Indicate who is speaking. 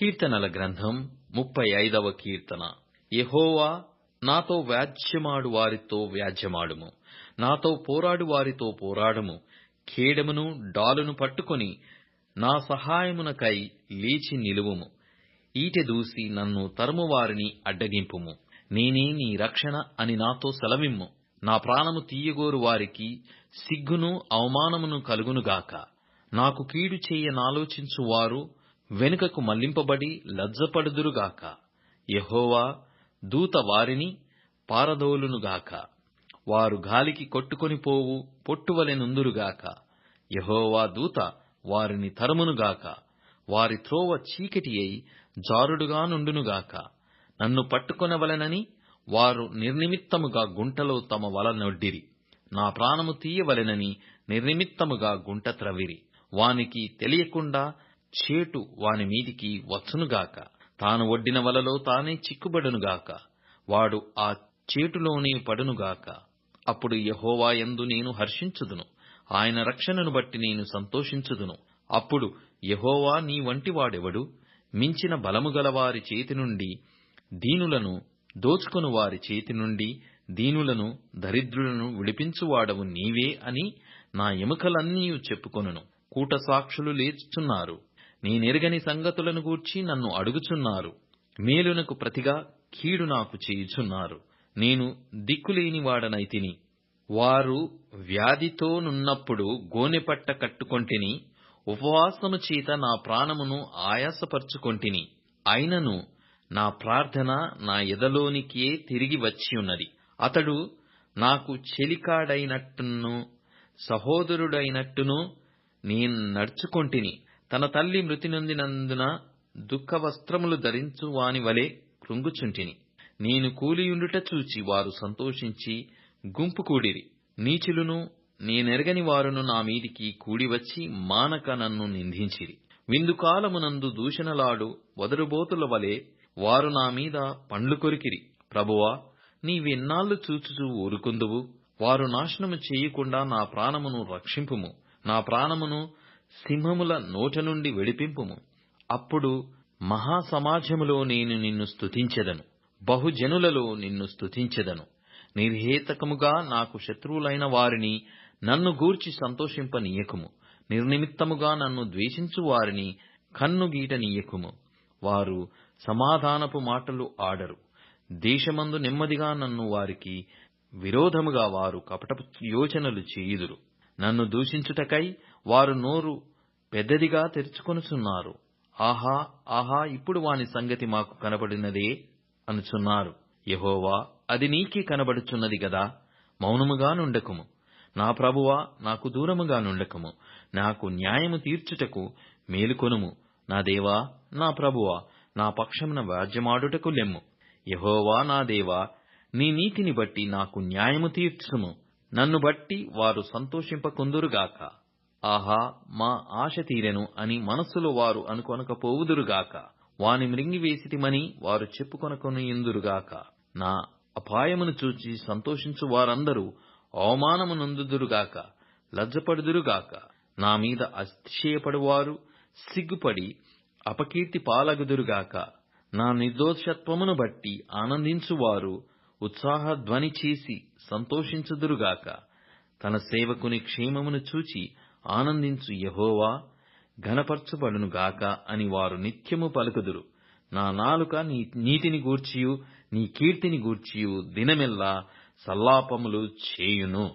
Speaker 1: కీర్తనల గ్రంథం ముప్పై ఐదవ కీర్తన. యహోవా నాతో వ్యాజ్యమాడు వారితో వ్యాజ్యమాడుము. నాతో పోరాడు వారితో పోరాడుము. ఖేడమును డాలును పట్టుకొని నా సహాయమునకై లేచి నిలువుము. ఈటె దూసి నన్ను తరుమువారిని అడ్డగింపుము. నేనే నీ రక్షణ అని నాతో సెలవిమ్ము. నా ప్రాణము తీయగోరు వారికి సిగ్గును అవమానమును కలుగునుగాక. నాకు కీడు చేయ నాలోచించు వారు వెనుకకు మళ్ళింపబడి లజ్జపడుదురుగాక. యెహోవా దూత వారిని పారదోలునుగాక. వారు గాలికి కొట్టుకొని పోవు పొట్టువలెనుందురుగాక. యహోవా దూత వారిని తరుమునుగాక. వారి త్రోవ చీకటి అయి జారుడుగా నుండునుగాక. నన్ను పట్టుకొనవలెనని వారు నిర్నిమిత్తముగా గుంటలో తమ వల నొడ్డిరి. నా ప్రాణము తీయవలెనని నిర్నిమిత్తముగా గుంట త్రవిరి. వానికి తెలియకుండా చేటు వాని మీదికి వచ్చునుగాక. తాను ఒడ్డిన వలలో తానే చిక్కుబడునుగాక. వాడు ఆ చేటులోనే పడునుగాక. అప్పుడు యహోవా ఎందు నేను హర్షించుదును. ఆయన రక్షణను బట్టి నేను సంతోషించుదును. అప్పుడు యహోవా నీ వంటి వాడెవడు మించిన బలము గల వారి చేతి నుండి దీనులను దోచుకొను వారి చేతి నుండి దీనులను దరిద్రులను విడిపించువాడవు నీవే అని నా ఎముకలన్నీ చెప్పుకొనును. కూట సాక్షులు లేచుచున్నారు. నేనెరగని సంగతులను గూర్చి నన్ను అడుగుచున్నారు. మేలునకు ప్రతిగా కీడు నాకు చేయుచున్నారు. నేను దిక్కులేని వాడనైతిని వారు వ్యాధితోనున్నప్పుడు గోనెపట్ట కట్టుకొంటిని ఉపవాసము చేత నా ప్రాణమును ఆయాసపరుచుకొంటిని. అయినను నా ప్రార్థన నా ఎదలోనికే తిరిగి వచ్చి ఉన్నది అతడు నాకు చెలికాడైనట్టును సహోదరుడైనట్టును నేను నడుచుకొంటిని. తన తల్లి మృతి నొందినందున దుఃఖవస్త్రములు ధరించు వాని వలె కృంగుచుంటిని. నేను కూలియుండుట చూచి వారు సంతోషించి గుంపు కూడిరి. నీచులును నేనెరగని వారును నా మీదికి కూడివచ్చి మానక నన్ను నిందించిరి. విందుకాలమునందు దూషణలాడు వదరుబోతుల వలె వారు నా మీద పండ్లు కొరికిరి. ప్రభువా నీవెన్నాళ్ళు చూచుచూ ఊరుకుందువు? వారు నాశనము చేయకుండా నా ప్రాణమును రక్షింపుము. నా ప్రాణమును సింహముల నోట నుండి విడిపింపుము. అప్పుడు మహాసమాజములో నేను నిన్ను స్తుతించెదను. బహుజనులలో నిన్ను స్తుతించెదను. నిర్హేతకముగా నాకు శత్రువులైన వారిని నన్ను గూర్చి సంతోషింపనీయకుము. నిర్నిమిత్తముగా నన్ను ద్వేషించు వారిని కన్నుగీటనీయకుము వారు సమాధానపు మాటలు ఆడరు. దేశమందు నెమ్మదిగా నన్ను వారికి విరోధముగా వారు కపటపు యోచనలు చేయుదురు. నన్ను దూషించుటకై వారు నోరు పెద్దదిగా తెరుచుకొనుచున్నారు. ఆహా ఆహా ఇప్పుడు వాని సంగతి మాకు కనబడినదే అనుచున్నారు. యహోవా అది నీకే కనబడుచున్నది గదా? మౌనముగా నుండకుము. నా ప్రభువా నాకు దూరముగా నుండకుము. నాకు న్యాయము తీర్చుటకు మేలుకొనుము. నా దేవా నా ప్రభువా నా పక్షమున వ్యాజ్యమాడుటకు లెమ్ము. యహోవా నా దేవా నీ నీతిని బట్టి నాకు న్యాయము తీర్చుము. నన్ను బట్టి వారు సంతోషింపకుందురుగాక. ఆహా మా ఆశ తీరెను అని మనస్సులో వారు అనుకొనకపోవుదురుగాక. వాని మృంగివేసిటిమని వారు చెప్పుకొనకొనియుందురుగాక. నా అపాయమును చూచి సంతోషించు వారందరూ అవమానము నందుదురుగాక లజ్జపడుదురుగాక. నా మీద అతిశయపడువారు సిగ్గుపడి అపకీర్తి పాలగుదురుగాక. నా నిర్దోషత్వమును బట్టి ఆనందించువారు ఉత్సాహధ్వని చేసి సంతోషించుదురుగాక. తన సేవకుని క్షేమమును చూచి ఆనందించు యహోవా ఘనపరచుబడునుగాక అని వారు నిత్యము పలుకుదురు. నా నాలుక నీ నీతిని గూర్చియు నీ కీర్తిని గూర్చియు దినమెల్లా సల్లాపములు చేయును.